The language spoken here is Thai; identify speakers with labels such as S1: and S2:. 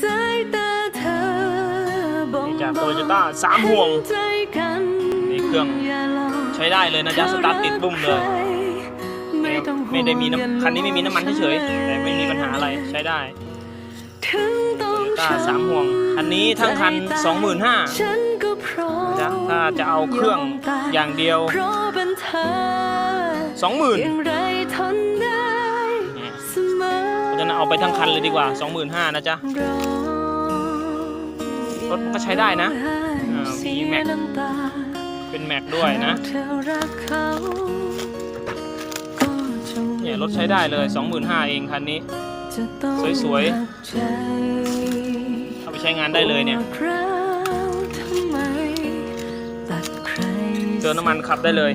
S1: สายตาเธอบ่ง
S2: นี่จาก
S1: บ
S2: โต
S1: อก
S2: โยต้าสามห่วง
S1: เห็นใจกัน
S2: นี่เครื่อง
S1: ย่าลอง
S2: ใช้ได้เลยนะจ๊ะสตาร์ทติดบุ้มเลย
S1: ไม่ต้องห่วง
S2: ไม่ได้มีน้ำคันนี้ไม่มีน้ำมันเฉยๆแต่ไม่มีปัญหาอะไรใช้ได้
S1: ถึงต้อง
S2: ต้าสามห่วงคันนี้ทั้งคัน25,000
S1: ฉันก็พร้อม
S2: จ๊ะถ้าจะเอาเครื่องอย่างเดียว
S1: เพราะเป็นเธอ
S2: 20,000
S1: อย่างไรทนได้
S2: นั้นเอาไปทั้งคันเลยดีกว่า 25,000นะจ๊ะ รถมันก็ใช้ได้นะอ่ามีแม็กเป็นแม็กด้วยนะ
S1: เนี่
S2: ยรถใช้ได้เลย 25,000 เองคันนี้ สวยๆ เอาไปใช้งานได้เลยเนี่ยเติมน้ำมันขับได้เลย